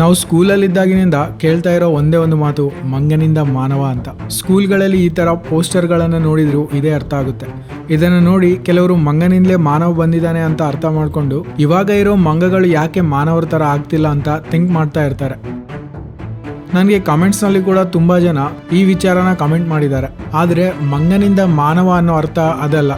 ನಾವು ಸ್ಕೂಲಲ್ಲಿದ್ದಾಗಿನಿಂದ ಕೇಳ್ತಾ ಇರೋ ಒಂದೇ ಒಂದು ಮಾತು, ಮಂಗನಿಂದ ಮಾನವ ಅಂತ. ಸ್ಕೂಲ್ಗಳಲ್ಲಿ ಈ ಥರ ಪೋಸ್ಟರ್ಗಳನ್ನು ನೋಡಿದ್ರು ಇದೇ ಅರ್ಥ ಆಗುತ್ತೆ. ಇದನ್ನು ನೋಡಿ ಕೆಲವರು ಮಂಗನಿಂದಲೇ ಮಾನವ ಬಂದಿದ್ದಾನೆ ಅಂತ ಅರ್ಥ ಮಾಡಿಕೊಂಡು, ಇವಾಗ ಇರೋ ಮಂಗಗಳು ಯಾಕೆ ಮಾನವರ ಥರ ಆಗ್ತಿಲ್ಲ ಅಂತ ಥಿಂಕ್ ಮಾಡ್ತಾ ಇರ್ತಾರೆ. ನನಗೆ ಕಮೆಂಟ್ಸ್ನಲ್ಲಿ ಕೂಡ ತುಂಬ ಜನ ಈ ವಿಚಾರನ ಕಮೆಂಟ್ ಮಾಡಿದ್ದಾರೆ. ಆದರೆ ಮಂಗನಿಂದ ಮಾನವ ಅನ್ನೋ ಅರ್ಥ ಅದಲ್ಲ.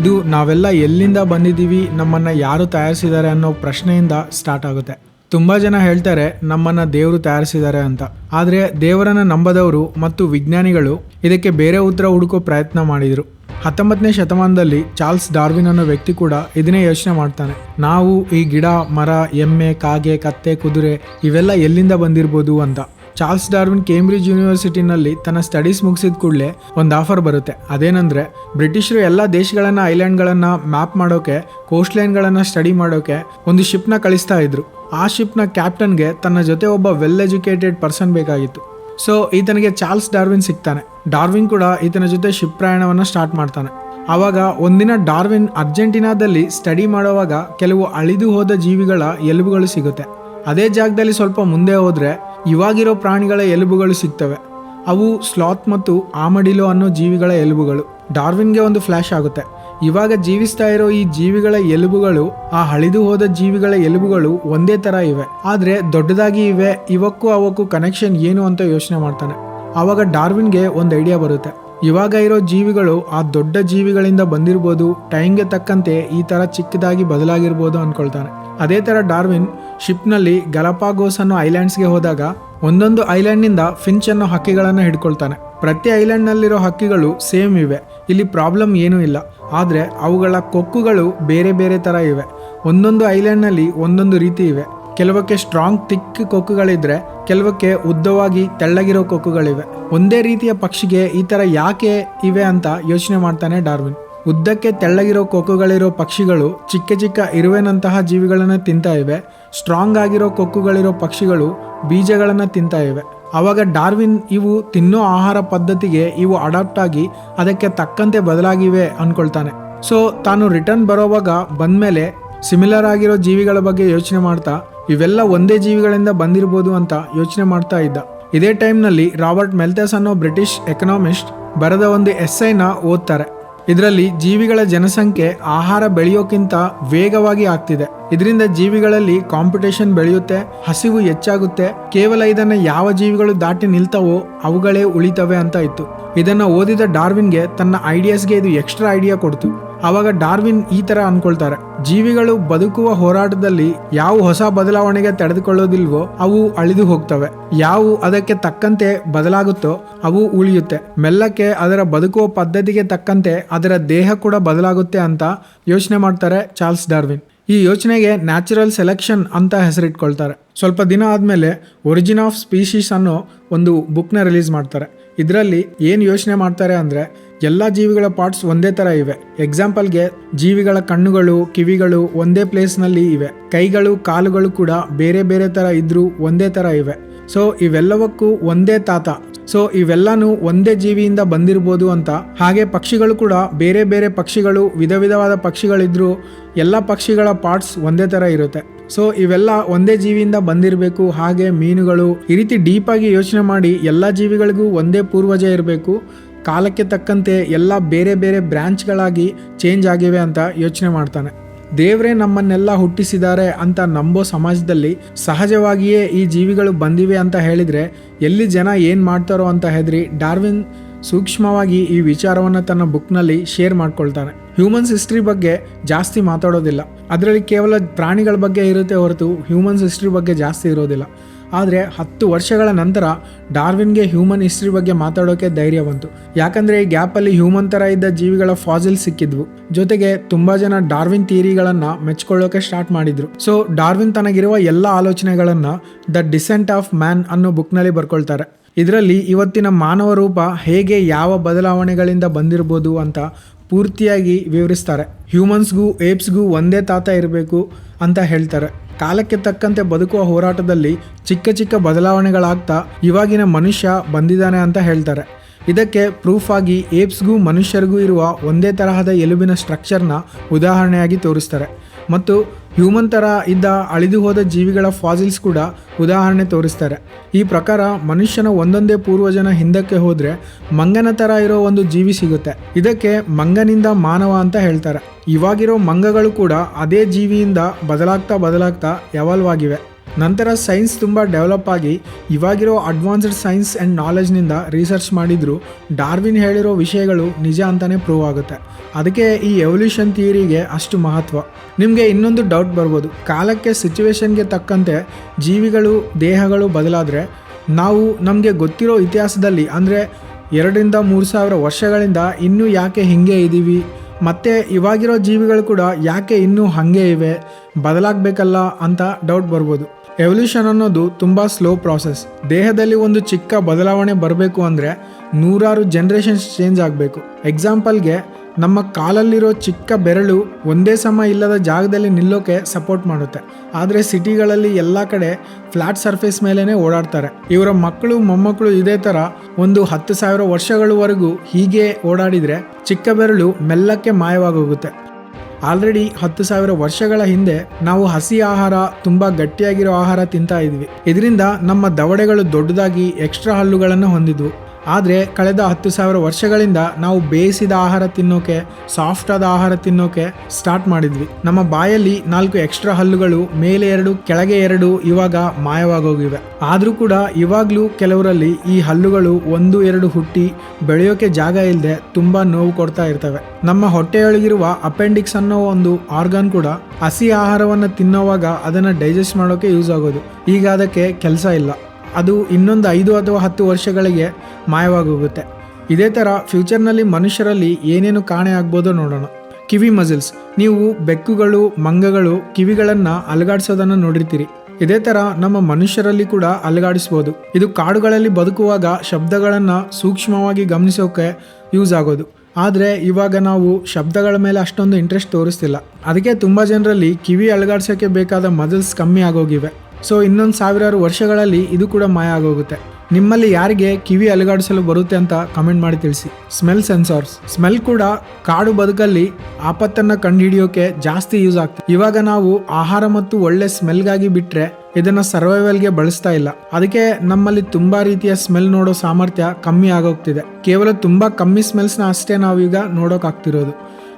ಇದು ನಾವೆಲ್ಲ ಎಲ್ಲಿಂದ ಬಂದಿದ್ದೀವಿ, ನಮ್ಮನ್ನು ಯಾರು ತಯಾರಿಸಿದ್ದಾರೆ ಅನ್ನೋ ಪ್ರಶ್ನೆಯಿಂದ ಸ್ಟಾರ್ಟ್ ಆಗುತ್ತೆ. ತುಂಬ ಜನ ಹೇಳ್ತಾರೆ, ನಮ್ಮನ್ನು ದೇವರು ತಯಾರಿಸಿದ್ದಾರೆ ಅಂತ. ಆದರೆ ದೇವರನ್ನು ನಂಬದವರು ಮತ್ತು ವಿಜ್ಞಾನಿಗಳು ಇದಕ್ಕೆ ಬೇರೆ ಉತ್ತರ ಹುಡುಕೋ ಪ್ರಯತ್ನ ಮಾಡಿದರು. ಹತ್ತೊಂಬತ್ತನೇ ಶತಮಾನದಲ್ಲಿ ಚಾರ್ಲ್ಸ್ ಡಾರ್ವಿನ್ ಅನ್ನೋ ವ್ಯಕ್ತಿ ಕೂಡ ಇದನ್ನೇ ಯೋಚನೆ ಮಾಡ್ತಾನೆ. ನಾವು ಈ ಗಿಡ, ಮರ, ಎಮ್ಮೆ, ಕಾಗೆ, ಕತ್ತೆ, ಕುದುರೆ ಇವೆಲ್ಲ ಎಲ್ಲಿಂದ ಬಂದಿರ್ಬೋದು ಅಂತ. ಚಾರ್ಲ್ಸ್ ಡಾರ್ವಿನ್ ಕೇಂಬ್ರಿಡ್ಜ್ ಯೂನಿವರ್ಸಿಟಿನಲ್ಲಿ ತನ್ನ ಸ್ಟಡೀಸ್ ಮುಗಿಸಿದ ಕೂಡಲೇ ಒಂದು ಆಫರ್ ಬರುತ್ತೆ. ಅದೇನಂದ್ರೆ, ಬ್ರಿಟಿಷರು ಎಲ್ಲ ದೇಶಗಳನ್ನ, ಐಲ್ಯಾಂಡ್ಗಳನ್ನು ಮ್ಯಾಪ್ ಮಾಡೋಕೆ ಕೋಸ್ಟ್ ಲೈನ್ಗಳನ್ನು ಸ್ಟಡಿ ಮಾಡೋಕೆ ಒಂದು ಶಿಪ್ನ ಕಳಿಸ್ತಾ ಇದ್ರು. ಆ ಶಿಪ್ನ ಕ್ಯಾಪ್ಟನ್ಗೆ ತನ್ನ ಜೊತೆ ಒಬ್ಬ ವೆಲ್ ಎಜುಕೇಟೆಡ್ ಪರ್ಸನ್ ಬೇಕಾಗಿತ್ತು. ಸೊ ಈತನಿಗೆ ಚಾರ್ಲ್ಸ್ ಡಾರ್ವಿನ್ ಸಿಗ್ತಾನೆ. ಡಾರ್ವಿನ್ ಕೂಡ ಈತನ ಜೊತೆ ಶಿಪ್ ಪ್ರಯಾಣವನ್ನು ಸ್ಟಾರ್ಟ್ ಮಾಡ್ತಾನೆ. ಆವಾಗ ಒಂದಿನ ಡಾರ್ವಿನ್ ಅರ್ಜೆಂಟಿನಾದಲ್ಲಿ ಸ್ಟಡಿ ಮಾಡುವಾಗ ಕೆಲವು ಅಳಿದು ಹೋದ ಜೀವಿಗಳ ಎಲುಬುಗಳು ಸಿಗುತ್ತೆ. ಅದೇ ಜಾಗದಲ್ಲಿ ಸ್ವಲ್ಪ ಮುಂದೆ ಹೋದರೆ ಇವಾಗಿರೋ ಪ್ರಾಣಿಗಳ ಎಲುಬುಗಳು ಸಿಗ್ತವೆ. ಅವು ಸ್ಲಾತ್ ಮತ್ತು ಆಮಡಿಲೋ ಅನ್ನೋ ಜೀವಿಗಳ ಎಲುಬುಗಳು. ಡಾರ್ವಿನ್ಗೆ ಒಂದು ಫ್ಲ್ಯಾಶ್ ಆಗುತ್ತೆ. ಇವಾಗ ಜೀವಿಸ್ತಾ ಇರೋ ಈ ಜೀವಿಗಳ ಎಲುಬುಗಳು, ಆ ಹಳಿದು ಹೋದ ಜೀವಿಗಳ ಎಲುಬುಗಳು ಒಂದೇ ತರ ಇವೆ. ಆದ್ರೆ ದೊಡ್ಡದಾಗಿ ಇವೆ, ಇವಕ್ಕೂ ಅವಕ್ಕೂ ಕನೆಕ್ಷನ್ ಏನು ಅಂತ ಯೋಚನೆ ಮಾಡ್ತಾನೆ. ಆವಾಗ ಡಾರ್ವಿನ್ಗೆ ಒಂದು ಐಡಿಯಾ ಬರುತ್ತೆ. ಇವಾಗ ಇರೋ ಜೀವಿಗಳು ಆ ದೊಡ್ಡ ಜೀವಿಗಳಿಂದ ಬಂದಿರ್ಬೋದು, ಟೈಮ್ಗೆ ತಕ್ಕಂತೆ ಈ ತರ ಚಿಕ್ಕದಾಗಿ ಬದಲಾಗಿರ್ಬೋದು ಅನ್ಕೊಳ್ತಾನೆ. ಅದೇ ತರ ಡಾರ್ವಿನ್ ಶಿಪ್ನಲ್ಲಿ ಗಲಪಾಗೋಸ್ ಅನ್ನೋ ಐಲ್ಯಾಂಡ್ಸ್ಗೆ ಹೋದಾಗ ಒಂದೊಂದು ಐಲ್ಯಾಂಡ್ನಿಂದ ಫಿಂಚ್ ಅನ್ನೋ ಹಕ್ಕಿಗಳನ್ನು ಹಿಡ್ಕೊಳ್ತಾನೆ. ಪ್ರತಿ ಐಲ್ಯಾಂಡ್ನಲ್ಲಿರೋ ಹಕ್ಕಿಗಳು ಸೇಮ್ ಇವೆ. ಇಲ್ಲಿ ಪ್ರಾಬ್ಲಮ್ ಏನೂ ಇಲ್ಲ. ಆದರೆ ಅವುಗಳ ಕೊಕ್ಕುಗಳು ಬೇರೆ ಬೇರೆ ಥರ ಇವೆ. ಒಂದೊಂದು ಐಲ್ಯಾಂಡ್ನಲ್ಲಿ ಒಂದೊಂದು ರೀತಿ ಇವೆ. ಕೆಲವಕ್ಕೆ ಸ್ಟ್ರಾಂಗ್ ತಿಕ್ ಕೊಕ್ಕುಗಳಿದ್ರೆ ಕೆಲವಕ್ಕೆ ಉದ್ದವಾಗಿ ತೆಳ್ಳಗಿರೋ ಕೊಕ್ಕುಗಳಿವೆ. ಒಂದೇ ರೀತಿಯ ಪಕ್ಷಿಗೆ ಈ ಥರ ಯಾಕೆ ಇವೆ ಅಂತ ಯೋಚನೆ ಮಾಡ್ತಾನೆ ಡಾರ್ವಿನ್. ಉದ್ದಕ್ಕೆ ತೆಳ್ಳಗಿರೋ ಕೊಕ್ಕುಗಳಿರೋ ಪಕ್ಷಿಗಳು ಚಿಕ್ಕ ಚಿಕ್ಕ ಇರುವೆನಂತಹ ಜೀವಿಗಳನ್ನು ತಿಂತಾ ಇವೆ. ಸ್ಟ್ರಾಂಗ್ ಆಗಿರೋ ಕೊಕ್ಕುಗಳಿರೋ ಪಕ್ಷಿಗಳು ಬೀಜಗಳನ್ನು ತಿಂತಾ ಇವೆ. ಆವಾಗ ಡಾರ್ವಿನ್, ಇವು ತಿನ್ನೋ ಆಹಾರ ಪದ್ಧತಿಗೆ ಇವು ಅಡಾಪ್ಟ್ ಆಗಿ ಅದಕ್ಕೆ ತಕ್ಕಂತೆ ಬದಲಾಗಿವೆ, ಅನ್ಕೊಳ್ತಾನೆ. ಸೊ ತಾನು ರಿಟರ್ನ್ ಬರೋವಾಗ ಬಂದ್ಮೇಲೆ ಸಿಮಿಲರ್ ಆಗಿರೋ ಜೀವಿಗಳ ಬಗ್ಗೆ ಯೋಚನೆ ಮಾಡ್ತಾ, ಇವೆಲ್ಲ ಒಂದೇ ಜೀವಿಗಳಿಂದ ಬಂದಿರ್ಬೋದು ಅಂತ ಯೋಚನೆ ಮಾಡ್ತಾ ಇದ್ದ. ಇದೇ ಟೈಮ್ನಲ್ಲಿ ರಾಬರ್ಟ್ ಮೆಲ್ತಸ್ ಅನ್ನೋ ಬ್ರಿಟಿಷ್ ಎಕನಾಮಿಸ್ಟ್ ಬರೆದ ಒಂದು ಎಸ್ಐನ ಓದ್ತಾರೆ. ಇದರಲ್ಲಿ ಜೀವಿಗಳ ಜನಸಂಖ್ಯೆ ಆಹಾರ ಬೆಳೆಯೋಕ್ಕಿಂತ ವೇಗವಾಗಿ ಆಗ್ತಿದೆ. ಇದರಿಂದ ಜೀವಿಗಳಲ್ಲಿ ಕಾಂಪಿಟೇಷನ್ ಬೆಳೆಯುತ್ತೆ, ಹಸಿವು ಹೆಚ್ಚಾಗುತ್ತೆ. ಕೇವಲ ಇದನ್ನ ಯಾವ ಜೀವಿಗಳು ದಾಟಿ ನಿಲ್ತವೋ ಅವುಗಳೇ ಉಳಿತವೆ ಅಂತ ಇತ್ತು. ಇದನ್ನ ಓದಿದ ಡಾರ್ವಿನ್ಗೆ ತನ್ನ ಐಡಿಯಾಸ್ಗೆ ಇದು ಎಕ್ಸ್ಟ್ರಾ ಐಡಿಯಾ ಕೊಡ್ತು. ಆವಾಗ ಡಾರ್ವಿನ್ ಈ ತರ ಅನ್ಕೊಳ್ತಾರೆ, ಜೀವಿಗಳು ಬದುಕುವ ಹೋರಾಟದಲ್ಲಿ ಯಾವ ಹೊಸ ಬದಲಾವಣೆಗೆ ತಡೆದುಕೊಳ್ಳೋದಿಲ್ವೋ ಅವು ಅಳಿದು ಹೋಗ್ತವೆ. ಯಾವ ಅದಕ್ಕೆ ತಕ್ಕಂತೆ ಬದಲಾಗುತ್ತೋ ಅವು ಉಳಿಯುತ್ತೆ. ಮೆಲ್ಲಕ್ಕೆ ಅದರ ಬದುಕುವ ಪದ್ಧತಿಗೆ ತಕ್ಕಂತೆ ಅದರ ದೇಹ ಕೂಡ ಬದಲಾಗುತ್ತೆ ಅಂತ ಯೋಚನೆ ಮಾಡ್ತಾರೆ ಚಾರ್ಲ್ಸ್ ಡಾರ್ವಿನ್. ಈ ಯೋಚನೆಗೆ ನ್ಯಾಚುರಲ್ ಸೆಲೆಕ್ಷನ್ ಅಂತ ಹೆಸರಿಟ್ಕೊಳ್ತಾರೆ. ಸ್ವಲ್ಪ ದಿನ ಆದಮೇಲೆ ಒರಿಜಿನ್ ಆಫ್ ಸ್ಪೀಶೀಸ್ ಅನ್ನೋ ಒಂದು ಬುಕ್ನ ರಿಲೀಸ್ ಮಾಡ್ತಾರೆ. ಇದರಲ್ಲಿ ಏನು ಯೋಚನೆ ಮಾಡ್ತಾರೆ ಅಂದರೆ ಎಲ್ಲ ಜೀವಿಗಳ ಪಾರ್ಟ್ಸ್ ಒಂದೇ ಥರ ಇವೆ. ಎಕ್ಸಾಂಪಲ್ಗೆ ಜೀವಿಗಳ ಕಣ್ಣುಗಳು, ಕಿವಿಗಳು ಒಂದೇ ಪ್ಲೇಸ್ನಲ್ಲಿ ಇವೆ. ಕೈಗಳು, ಕಾಲುಗಳು ಕೂಡ ಬೇರೆ ಬೇರೆ ಥರ ಇದ್ದರೂ ಒಂದೇ ಥರ ಇವೆ. ಸೊ ಇವೆಲ್ಲವಕ್ಕೂ ಒಂದೇ ತಾತ. ಸೊ ಇವೆಲ್ಲನೂ ಒಂದೇ ಜೀವಿಯಿಂದ ಬಂದಿರ್ಬೋದು ಅಂತ. ಹಾಗೆ ಪಕ್ಷಿಗಳು ಕೂಡ ಬೇರೆ ಬೇರೆ ಪಕ್ಷಿಗಳು, ವಿಧ ವಿಧವಾದ ಪಕ್ಷಿಗಳಿದ್ರು ಎಲ್ಲ ಪಕ್ಷಿಗಳ ಪಾರ್ಟ್ಸ್ ಒಂದೇ ಥರ ಇರುತ್ತೆ. ಸೊ ಇವೆಲ್ಲ ಒಂದೇ ಜೀವಿಯಿಂದ ಬಂದಿರಬೇಕು. ಹಾಗೆ ಮೀನುಗಳು ಈ ರೀತಿ ಡೀಪಾಗಿ ಯೋಚನೆ ಮಾಡಿ ಎಲ್ಲ ಜೀವಿಗಳಿಗೂ ಒಂದೇ ಪೂರ್ವಜ ಇರಬೇಕು. ಕಾಲಕ್ಕೆ ತಕ್ಕಂತೆ ಎಲ್ಲ ಬೇರೆ ಬೇರೆ ಬ್ರ್ಯಾಂಚ್ಗಳಾಗಿ ಚೇಂಜ್ ಆಗಿವೆ ಅಂತ ಯೋಚನೆ ಮಾಡ್ತಾನೆ. ದೇವರೇ ನಮ್ಮನ್ನೆಲ್ಲ ಹುಟ್ಟಿಸಿದ್ದಾರೆ ಅಂತ ನಂಬೋ ಸಮಾಜದಲ್ಲಿ ಸಹಜವಾಗಿಯೇ ಈ ಜೀವಿಗಳು ಬಂದಿವೆ ಅಂತ ಹೇಳಿದರೆ ಎಲ್ಲಿ ಜನ ಏನು ಮಾಡ್ತಾರೋ ಅಂತ ಹೆದರಿ ಡಾರ್ವಿನ್ ಸೂಕ್ಷ್ಮವಾಗಿ ಈ ವಿಚಾರವನ್ನು ತನ್ನ ಬುಕ್ನಲ್ಲಿ ಶೇರ್ ಮಾಡ್ಕೊಳ್ತಾನೆ. ಹ್ಯೂಮನ್ಸ್ ಹಿಸ್ಟ್ರಿ ಬಗ್ಗೆ ಜಾಸ್ತಿ ಮಾತಾಡೋದಿಲ್ಲ. ಅದರಲ್ಲಿ ಕೇವಲ ಪ್ರಾಣಿಗಳ ಬಗ್ಗೆ ಇರುತ್ತೆ ಹೊರತು ಹ್ಯೂಮನ್ಸ್ ಹಿಸ್ಟ್ರಿ ಬಗ್ಗೆ ಜಾಸ್ತಿ ಇರೋದಿಲ್ಲ. ಆದರೆ ಹತ್ತು ವರ್ಷಗಳ ನಂತರ ಡಾರ್ವಿನ್ಗೆ ಹ್ಯೂಮನ್ ಹಿಸ್ಟ್ರಿ ಬಗ್ಗೆ ಮಾತಾಡೋಕೆ ಧೈರ್ಯ ಬಂತು. ಯಾಕಂದರೆ ಈ ಗ್ಯಾಪಲ್ಲಿ ಹ್ಯೂಮನ್ ಥರ ಇದ್ದ ಜೀವಿಗಳ ಫಾಸಿಲ್ ಸಿಕ್ಕಿದ್ವು. ಜೊತೆಗೆ ತುಂಬ ಜನ ಡಾರ್ವಿನ್ ಥಿಯರಿಗಳನ್ನು ಮೆಚ್ಕೊಳ್ಳೋಕೆ ಸ್ಟಾರ್ಟ್ ಮಾಡಿದರು. ಸೊ, ಡಾರ್ವಿನ್ ತನಗಿರುವ ಎಲ್ಲ ಆಲೋಚನೆಗಳನ್ನು ದ ಡಿಸೆಂಟ್ ಆಫ್ ಮ್ಯಾನ್ ಅನ್ನೋ ಬುಕ್ನಲ್ಲಿ ಬರ್ಕೊಳ್ತಾರೆ. ಇದರಲ್ಲಿ ಇವತ್ತಿನ ಮಾನವ ರೂಪ ಹೇಗೆ ಯಾವ ಬದಲಾವಣೆಗಳಿಂದ ಬಂದಿರ್ಬೋದು ಅಂತ ಪೂರ್ತಿಯಾಗಿ ವಿವರಿಸ್ತಾರೆ. ಹ್ಯೂಮನ್ಸ್ಗೂ, ಏಪ್ಸ್ಗೂ ಒಂದೇ ತಾತ ಇರಬೇಕು ಅಂತ ಹೇಳ್ತಾರೆ. ಕಾಲಕ್ಕೆ ತಕ್ಕಂತೆ ಬದುಕುವ ಹೋರಾಟದಲ್ಲಿ ಚಿಕ್ಕ ಚಿಕ್ಕ ಬದಲಾವಣೆಗಳಾಗ್ತಾ ಇವಾಗಿನ ಮನುಷ್ಯ ಬಂದಿದ್ದಾನೆ ಅಂತ ಹೇಳ್ತಾರೆ. ಇದಕ್ಕೆ ಪ್ರೂಫ್ ಆಗಿ ಏಪ್ಸ್ಗೂ ಮನುಷ್ಯರಿಗೂ ಇರುವ ಒಂದೇ ತರಹದ ಎಲುಬಿನ ಸ್ಟ್ರಕ್ಚರ್ನ ಉದಾಹರಣೆಯಾಗಿ ತೋರಿಸ್ತಾರೆ. ಮತ್ತು ಹ್ಯೂಮನ್ ಥರ ಇದ್ದ ಅಳಿದು ಹೋದ ಜೀವಿಗಳ ಫಾಸಿಲ್ಸ್ ಕೂಡ ಉದಾಹರಣೆ ತೋರಿಸ್ತಾರೆ. ಈ ಪ್ರಕಾರ ಮನುಷ್ಯನ ಒಂದೊಂದೇ ಪೂರ್ವಜನ ಹಿಂದಕ್ಕೆ ಹೋದರೆ ಮಂಗನ ಥರ ಇರೋ ಒಂದು ಜೀವಿ ಸಿಗುತ್ತೆ. ಇದಕ್ಕೆ ಮಂಗನಿಂದ ಮಾನವ ಅಂತ ಹೇಳ್ತಾರೆ. ಇವಾಗಿರೋ ಮಂಗಗಳು ಕೂಡ ಅದೇ ಜೀವಿಯಿಂದ ಬದಲಾಗ್ತಾ ಬದಲಾಗ್ತಾ ಎವಾಲ್ವ್ ಆಗಿವೆ ನಂತರ ಸೈನ್ಸ್ ತುಂಬ ಡೆವಲಪ್ ಆಗಿ ಇವಾಗಿರೋ ಅಡ್ವಾನ್ಸ್ಡ್ ಸೈನ್ಸ್ ಆ್ಯಂಡ್ ನಾಲೆಜ್ನಿಂದ ರಿಸರ್ಚ್ ಮಾಡಿದ್ರು, ಡಾರ್ವಿನ್ ಹೇಳಿರೋ ವಿಷಯಗಳು ನಿಜ ಅಂತಲೇ ಪ್ರೂವ್ ಆಗುತ್ತೆ. ಅದಕ್ಕೆ ಈ ಎವಲ್ಯೂಷನ್ ಥಿಯರಿಗೆ ಅಷ್ಟು ಮಹತ್ವ. ನಿಮಗೆ ಇನ್ನೊಂದು ಡೌಟ್ ಬರ್ಬೋದು. ಕಾಲಕ್ಕೆ ಸಿಚುವೇಶನ್ಗೆ ತಕ್ಕಂತೆ ಜೀವಿಗಳು, ದೇಹಗಳು ಬದಲಾದರೆ ನಾವು ನಮಗೆ ಗೊತ್ತಿರೋ ಇತಿಹಾಸದಲ್ಲಿ ಅಂದರೆ ಎರಡರಿಂದ ಮೂರು ಸಾವಿರ ವರ್ಷಗಳಿಂದ ಇನ್ನೂ ಯಾಕೆ ಹೀಗೆ ಇದ್ದೀವಿ ಮತ್ತು ಇವಾಗಿರೋ ಜೀವಿಗಳು ಕೂಡ ಯಾಕೆ ಇನ್ನೂ ಹಾಗೆ ಇವೆ? ಬದಲಾಗಬೇಕಲ್ಲ ಅಂತ ಡೌಟ್ ಬರ್ಬೋದು. ಎವಲ್ಯೂಷನ್ ಅನ್ನೋದು ತುಂಬ ಸ್ಲೋ ಪ್ರಾಸೆಸ್ ದೇಹದಲ್ಲಿ ಒಂದು ಚಿಕ್ಕ ಬದಲಾವಣೆ ಬರಬೇಕು ಅಂದರೆ ನೂರಾರು ಜನ್ರೇಷನ್ಸ್ ಚೇಂಜ್ ಆಗಬೇಕು. ಎಕ್ಸಾಂಪಲ್ಗೆ ನಮ್ಮ ಕಾಲಲ್ಲಿರೋ ಚಿಕ್ಕ ಬೆರಳು ಒಂದೇ ಸಮ ಇಲ್ಲದ ಜಾಗದಲ್ಲಿ ನಿಲ್ಲೋಕೆ ಸಪೋರ್ಟ್ ಮಾಡುತ್ತೆ. ಆದರೆ ಸಿಟಿಗಳಲ್ಲಿ ಎಲ್ಲ ಕಡೆ ಫ್ಲಾಟ್ ಸರ್ಫೇಸ್ ಮೇಲೇ ಓಡಾಡ್ತಾರೆ. ಇವರ ಮಕ್ಕಳು, ಮೊಮ್ಮಕ್ಕಳು ಇದೇ ಥರ ಒಂದು ಹತ್ತು ಸಾವಿರ ವರ್ಷಗಳವರೆಗೂ ಹೀಗೆ ಓಡಾಡಿದರೆ ಚಿಕ್ಕ ಬೆರಳು ಮೆಲ್ಲಕ್ಕೆ ಮಾಯವಾಗೋಗುತ್ತೆ. ಆಲ್ರೆಡಿ ಹತ್ತು ಸಾವಿರ ವರ್ಷಗಳ ಹಿಂದೆ ನಾವು ಹಸಿ ಆಹಾರ, ತುಂಬಾ ಗಟ್ಟಿಯಾಗಿರೋ ಆಹಾರ ತಿಂತಾ ಇದ್ವಿ. ಇದರಿಂದ ನಮ್ಮ ದವಡೆಗಳು ದೊಡ್ಡದಾಗಿ ಎಕ್ಸ್ಟ್ರಾ ಹಲ್ಲುಗಳನ್ನು ಹೊಂದಿದ್ವು. ಆದರೆ ಕಳೆದ ಹತ್ತು ಸಾವಿರ ವರ್ಷಗಳಿಂದ ನಾವು ಬೇಯಿಸಿದ ಆಹಾರ ತಿನ್ನೋಕೆ ಸಾಫ್ಟ್ ಆದ ಆಹಾರ ತಿನ್ನೋಕೆ ಸ್ಟಾರ್ಟ್ ಮಾಡಿದ್ವಿ. ನಮ್ಮ ಬಾಯಲ್ಲಿ ನಾಲ್ಕು ಎಕ್ಸ್ಟ್ರಾ ಹಲ್ಲುಗಳು, ಮೇಲೆ ಎರಡು, ಕೆಳಗೆ ಎರಡು, ಇವಾಗ ಮಾಯವಾಗೋಗಿವೆ. ಆದರೂ ಕೂಡ ಇವಾಗಲೂ ಕೆಲವರಲ್ಲಿ ಈ ಹಲ್ಲುಗಳು ಒಂದು, ಎರಡು ಹುಟ್ಟಿ ಬೆಳೆಯೋಕೆ ಜಾಗ ಇಲ್ಲದೆ ತುಂಬ ನೋವು ಕೊಡ್ತಾ ಇರ್ತವೆ. ನಮ್ಮ ಹೊಟ್ಟೆಯೊಳಗಿರುವ ಅಪೆಂಡಿಕ್ಸ್ ಅನ್ನೋ ಒಂದು ಆರ್ಗನ್ ಕೂಡ ಹಸಿ ಆಹಾರವನ್ನು ತಿನ್ನೋವಾಗ ಅದನ್ನು ಡೈಜೆಸ್ಟ್ ಮಾಡೋಕೆ ಯೂಸ್ ಆಗೋದು. ಈಗ ಅದಕ್ಕೆ ಕೆಲಸ ಇಲ್ಲ. ಅದು ಇನ್ನೊಂದು ಐದು ಅಥವಾ ಹತ್ತು ವರ್ಷಗಳಿಗೆ ಮಾಯವಾಗೋಗುತ್ತೆ. ಇದೇ ಥರ ಫ್ಯೂಚರ್ನಲ್ಲಿ ಮನುಷ್ಯರಲ್ಲಿ ಏನೇನು ಕಾಣೆ ಆಗ್ಬೋದೋ ನೋಡೋಣ. ಕಿವಿ ಮಸಿಲ್ಸ್. ನೀವು ಬೆಕ್ಕುಗಳು, ಮಂಗಗಳು, ಕಿವಿಗಳನ್ನು ಅಲುಗಾಡಿಸೋದನ್ನು ನೋಡಿರ್ತೀರಿ. ಇದೇ ಥರ ನಮ್ಮ ಮನುಷ್ಯರಲ್ಲಿ ಕೂಡ ಅಲುಗಾಡಿಸ್ಬೋದು. ಇದು ಕಾಡುಗಳಲ್ಲಿ ಬದುಕುವಾಗ ಶಬ್ದಗಳನ್ನು ಸೂಕ್ಷ್ಮವಾಗಿ ಗಮನಿಸೋಕೆ ಯೂಸ್ ಆಗೋದು. ಆದರೆ ಇವಾಗ ನಾವು ಶಬ್ದಗಳ ಮೇಲೆ ಅಷ್ಟೊಂದು ಇಂಟ್ರೆಸ್ಟ್ ತೋರಿಸ್ತಿಲ್ಲ. ಅದಕ್ಕೆ ತುಂಬ ಜನರಲ್ಲಿ ಕಿವಿ ಅಲುಗಾಡ್ಸೋಕ್ಕೆ ಬೇಕಾದ ಮಜಲ್ಸ್ ಕಮ್ಮಿ ಆಗೋಗಿವೆ. ಸೊ ಇನ್ನೊಂದು ಸಾವಿರಾರು ವರ್ಷಗಳಲ್ಲಿ ಇದು ಕೂಡ ಮಾಯ ಆಗೋಗುತ್ತೆ. ನಿಮ್ಮಲ್ಲಿ ಯಾರಿಗೆ ಕಿವಿ ಅಲುಗಾಡಿಸಲು ಬರುತ್ತೆ ಅಂತ ಕಮೆಂಟ್ ಮಾಡಿ ತಿಳಿಸಿ. Smell sensors. ಸ್ಮೆಲ್ ಕೂಡ ಕಾಡು ಬದುಕಲ್ಲಿ ಆಪತ್ತನ್ನು ಕಂಡುಹಿಡಿಯೋಕೆ ಜಾಸ್ತಿ ಯೂಸ್ ಆಗ್ತದೆ. ಇವಾಗ ನಾವು ಆಹಾರ ಮತ್ತು ಒಳ್ಳೆ ಸ್ಮೆಲ್ಗಾಗಿ ಬಿಟ್ಟರೆ ಇದನ್ನು ಸರ್ವೈವಲ್ಗೆ ಬಳಸ್ತಾ ಇಲ್ಲ. ಅದಕ್ಕೆ ನಮ್ಮಲ್ಲಿ ತುಂಬ ರೀತಿಯ ಸ್ಮೆಲ್ ನೋಡೋ ಸಾಮರ್ಥ್ಯ ಕಮ್ಮಿ ಆಗೋಗ್ತಿದೆ. ಕೇವಲ ತುಂಬ ಕಮ್ಮಿ ಸ್ಮೆಲ್ಸ್ನ ಅಷ್ಟೇ ನಾವೀಗ ನೋಡೋಕ್ಕಾಗ್ತಿರೋದು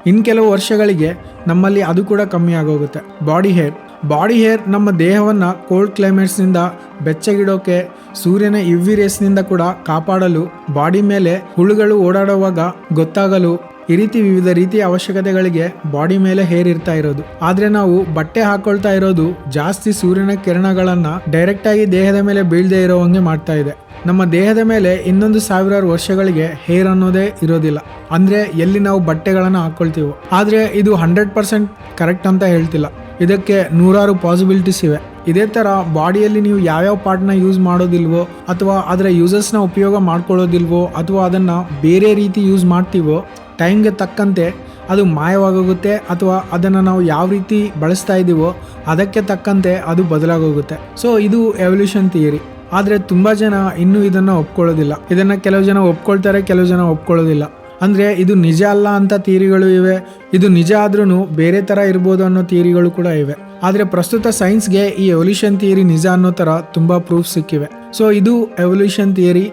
ಇನ್ನು ಕೆಲವು ವರ್ಷಗಳಿಗೆ ನಮ್ಮಲ್ಲಿ ಅದು ಕೂಡ ಕಮ್ಮಿ ಆಗೋಗುತ್ತೆ. Body hair. ಬಾಡಿ ಹೇರ್ ನಮ್ಮ ದೇಹವನ್ನು ಕೋಲ್ಡ್ ಕ್ಲೈಮೇಟ್ಸ್ನಿಂದ ಬೆಚ್ಚಗಿಡೋಕೆ, ಸೂರ್ಯನ ಯುವಿ ರೇಸ್ನಿಂದ ಕೂಡ ಕಾಪಾಡಲು, ಬಾಡಿ ಮೇಲೆ ಹುಳುಗಳು ಓಡಾಡುವಾಗ ಗೊತ್ತಾಗಲು ಈ ರೀತಿ ವಿವಿಧ ರೀತಿಯ ಅವಶ್ಯಕತೆಗಳಿಗೆ ಬಾಡಿ ಮೇಲೆ ಹೇರ್ ಇರ್ತಾ ಇರೋದು. ಆದ್ರೆ ನಾವು ಬಟ್ಟೆ ಹಾಕೊಳ್ತಾ ಇರೋದು ಜಾಸ್ತಿ ಸೂರ್ಯನ ಕಿರಣಗಳನ್ನ ಡೈರೆಕ್ಟ್ ಆಗಿ ದೇಹದ ಮೇಲೆ ಬೀಳದೆ ಇರೋ ಹಂಗೆ ಮಾಡ್ತಾ ಇದೆ. ನಮ್ಮ ದೇಹದ ಮೇಲೆ ಇನ್ನೊಂದು ಸಾವಿರಾರು ವರ್ಷಗಳಿಗೆ ಹೇರ್ ಅನ್ನೋದೇ ಇರೋದಿಲ್ಲ. ಅಂದ್ರೆ ಎಲ್ಲಿ ನಾವು ಬಟ್ಟೆಗಳನ್ನು ಹಾಕ್ಕೊಳ್ತೀವೋ ಆದ್ರೆ ಇದು ಹಂಡ್ರೆಡ್ ಪರ್ಸೆಂಟ್ ಕರೆಕ್ಟ್ ಅಂತ ಹೇಳ್ತಿಲ್ಲ. ಇದಕ್ಕೆ ನೂರಾರು ಪಾಸಿಬಿಲಿಟೀಸ್ ಇವೆ. ಇದೇ ಥರ ಬಾಡಿಯಲ್ಲಿ ನೀವು ಯಾವ್ಯಾವ ಪಾರ್ಟ್ನ ಯೂಸ್ ಮಾಡೋದಿಲ್ವೋ ಅಥವಾ ಅದರ ಯೂಸಸ್ನ ಉಪಯೋಗ ಮಾಡ್ಕೊಳ್ಳೋದಿಲ್ವೋ ಅಥವಾ ಅದನ್ನು ಬೇರೆ ರೀತಿ ಯೂಸ್ ಮಾಡ್ತೀವೋ ಟೈಮ್ಗೆ ತಕ್ಕಂತೆ ಅದು ಮಾಯವಾಗೋಗುತ್ತೆ ಅಥವಾ ಅದನ್ನು ನಾವು ಯಾವ ರೀತಿ ಬಳಸ್ತಾ ಇದ್ದೀವೋ ಅದಕ್ಕೆ ತಕ್ಕಂತೆ ಅದು ಬದಲಾಗೋಗುತ್ತೆ. ಸೊ ಇದು ಎವಲ್ಯೂಷನ್ ಥಿಯರಿ ಆದರೆ ತುಂಬ ಜನ ಇನ್ನೂ ಇದನ್ನು ಒಪ್ಕೊಳ್ಳೋದಿಲ್ಲ. ಇದನ್ನು ಕೆಲವು ಜನ ಒಪ್ಕೊಳ್ತಾರೆ, ಕೆಲವು ಜನ ಒಪ್ಕೊಳ್ಳೋದಿಲ್ಲ. ಅಂದರೆ ಇದು ನಿಜ ಅಲ್ಲ ಅಂತ ಥಿಯರಿಗಳು ಇವೆ. ಇದು ನಿಜ ಆದ್ರೂ ಬೇರೆ ಥರ ಇರ್ಬೋದು ಅನ್ನೋ ಥಿಯರಿಗಳು ಕೂಡ ಇವೆ. ಆದರೆ ಪ್ರಸ್ತುತ ಸೈನ್ಸ್ಗೆ ಈ ಎವಲ್ಯೂಷನ್ ಥಿಯರಿ ನಿಜ ಅನ್ನೋ ಥರ ತುಂಬ ಪ್ರೂಫ್ ಸಿಕ್ಕಿವೆ. ಸೊ ಇದು ಎವಲ್ಯೂಷನ್ ಥಿಯರಿ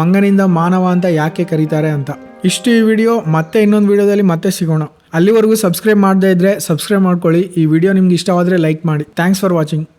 ಮಂಗನಿಂದ ಮಾನವ ಅಂತ ಯಾಕೆ ಕರೀತಾರೆ ಅಂತ. ಇಷ್ಟು ಈ ವಿಡಿಯೋ ಮತ್ತೆ ಇನ್ನೊಂದು ವಿಡಿಯೋದಲ್ಲಿ ಮತ್ತೆ ಸಿಗೋಣ. ಅಲ್ಲಿವರೆಗೂ ಸಬ್ಸ್ಕ್ರೈಬ್ ಮಾಡದೇ ಇದ್ದರೆ ಸಬ್ಸ್ಕ್ರೈಬ್ ಮಾಡ್ಕೊಳ್ಳಿ. ಈ ವಿಡಿಯೋ ನಿಮ್ಗೆ ಇಷ್ಟವಾದರೆ ಲೈಕ್ ಮಾಡಿ. Thanks for watching